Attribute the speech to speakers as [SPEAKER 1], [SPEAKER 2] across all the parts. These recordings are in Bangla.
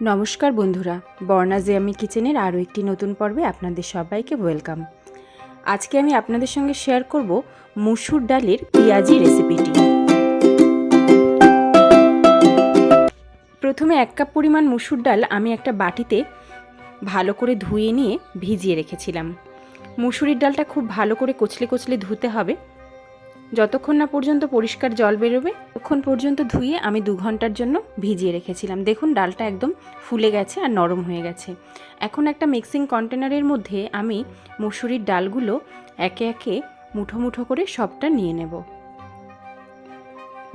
[SPEAKER 1] নমস্কার বন্ধুরা, বর্ণা জিয়ামি কিচেনের আরও একটি নতুন পর্বে আপনাদের সবাইকে ওয়েলকাম। আজকে আমি আপনাদের সঙ্গে শেয়ার করব মুসুর ডালের পেঁয়াজি রেসিপিটি। প্রথমে এক কাপ পরিমাণ মুসুর ডাল আমি একটা বাটিতে ভালো করে ধুয়ে নিয়ে ভিজিয়ে রেখেছিলাম। মুসুরির ডালটা খুব ভালো করে কচলে কচলে ধুতে হবে। যতক্ষণ না পর্যন্ত পরিষ্কার জল বেরোবে, ততক্ষণ পর্যন্ত ধুয়ে আমি দু ঘণ্টার জন্য ভিজিয়ে রেখেছিলাম। দেখুন, ডালটা একদম ফুলে গেছে আর নরম হয়ে গেছে। এখন একটা মিক্সিং কন্টেনারের মধ্যে আমি মুসুরির ডালগুলো একে একে মুঠো মুঠো করে সবটা নিয়ে নেব।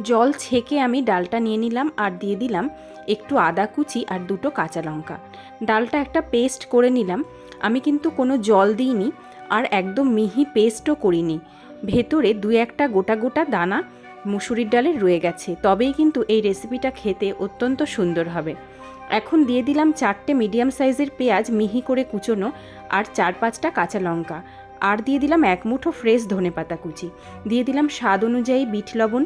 [SPEAKER 1] জল ছেঁকে আমি ডালটা নিয়ে নিলাম আর দিয়ে দিলাম একটু আদা কুচি আর দুটো কাঁচা লঙ্কা। ডালটা একটা পেস্ট করে নিলাম। আমি কিন্তু কোনো জল দিইনি আর একদম মিহি পেস্টও করিনি। ভেতরে দু একটা গোটা গোটা দানা মুসুরির ডালের রয়ে গেছে। তবেই কিন্তু এই রেসিপিটা খেতে অত্যন্ত সুন্দর হবে। এখন দিয়ে দিলাম চারটে মিডিয়াম সাইজের পেঁয়াজ মিহি করে কুচোনো আর চার পাঁচটা কাঁচা লঙ্কা। আর দিয়ে দিলাম এক মুঠো ফ্রেশ ধনে পাতা কুচি। দিয়ে দিলাম স্বাদ অনুযায়ী বিট লবণ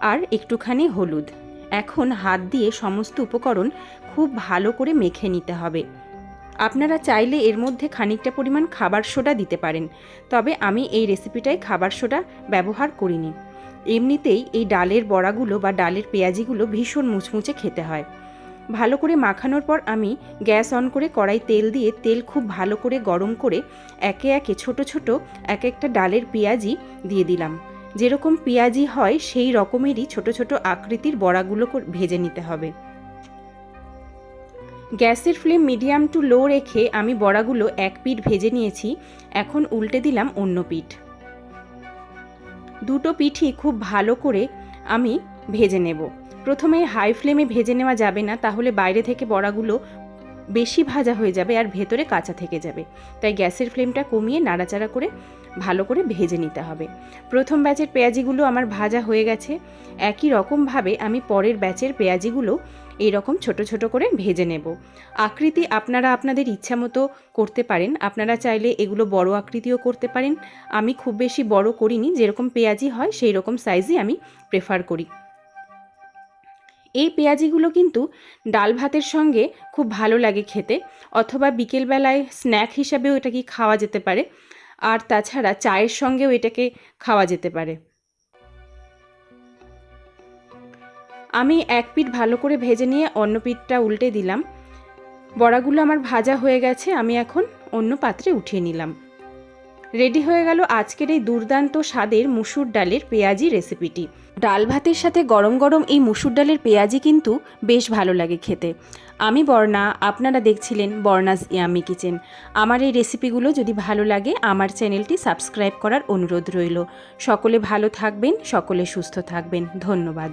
[SPEAKER 1] আর একটুখানি হলুদ। এখন হাত দিয়ে সমস্ত উপকরণ খুব ভালো করে মেখে নিতে হবে। আপনারা চাইলে এর মধ্যে খানিকটা পরিমাণ খাবার সোডা দিতে পারেন, তবে আমি এই রেসিপিটায় খাবার সোডা ব্যবহার করিনি। এমনিতেই এই ডালের বড়াগুলো বা ডালের পেঁয়াজিগুলো ভীষণ মুচমুচে খেতে হয়। ভালো করে মাখানোর পর আমি গ্যাস অন করে কড়াই তেল দিয়ে তেল খুব ভালো করে গরম করে একে একে ছোট ছোট এক একটা ডালের পেঁয়াজি দিয়ে দিলাম। যেরকম পেঁয়াজি হয়, সেই রকমেরই ছোট ছোট আকৃতির বড়াগুলো ভেজে নিতে হবে। গ্যাসের ফ্লেম মিডিয়াম টু লো রেখে আমি বড়াগুলো এক পিঠ ভেজে নিয়েছি, এখন উল্টে দিলাম অন্য পিঠ। দুটো পিঠই খুব ভালো করে আমি ভেজে নেব। প্রথমে হাই ফ্লেমে ভেজে নেওয়া যাবে না, তাহলে বাইরে থেকে বড়াগুলো বেশি ভাজা হয়ে যাবে আর ভেতরে কাঁচা থেকে যাবে। তাই গ্যাসের ফ্লেমটা কমিয়ে নাড়াচাড়া করে ভালো করে ভেজে নিতে হবে। প্রথম ব্যাচের পেঁয়াজিগুলো আমার ভাজা হয়ে গেছে। একই রকমভাবে আমি পরের ব্যাচের পেঁয়াজিগুলো এইরকম ছোট ছোট করে ভেজে নেব। আকৃতি আপনারা আপনাদের ইচ্ছা মতো করতে পারেন। আপনারা চাইলে এগুলো বড় আকৃতিও করতে পারেন। আমি খুব বেশি বড় করিনি। যেরকম পেঁয়াজি হয় সেই রকম সাইজই আমি প্রেফার করি। এই পেঁয়াজিগুলো কিন্তু ডাল ভাতের সঙ্গে খুব ভালো লাগে খেতে, অথবা বিকেলবেলায় স্ন্যাক হিসাবেও এটাকে খাওয়া যেতে পারে, আর তাছাড়া চায়ের সঙ্গেও এটাকে খাওয়া যেতে পারে। আমি এক পিঠ ভালো করে ভেজে নিয়ে অন্য পিঠটা উল্টে দিলাম। বড়াগুলো আমার ভাজা হয়ে গেছে, আমি এখন অন্য পাত্রে উঠিয়ে নিলাম। রেডি হয়ে গেল আজকের এই দুর্দান্ত স্বাদের মুসুর ডালের পেঁয়াজি রেসিপিটি। ডাল ভাতের সাথে গরম গরম এই মুসুর ডালের পেঁয়াজি কিন্তু বেশ ভালো লাগে খেতে। আমি বর্ণা, আপনারা দেখছিলেন বর্ণাস ইয়ামি কিচেন। আমার এই রেসিপিগুলো যদি ভালো লাগে, আমার চ্যানেলটি সাবস্ক্রাইব করার অনুরোধ রইল। সকলে ভালো থাকবেন, সকলে সুস্থ থাকবেন। ধন্যবাদ।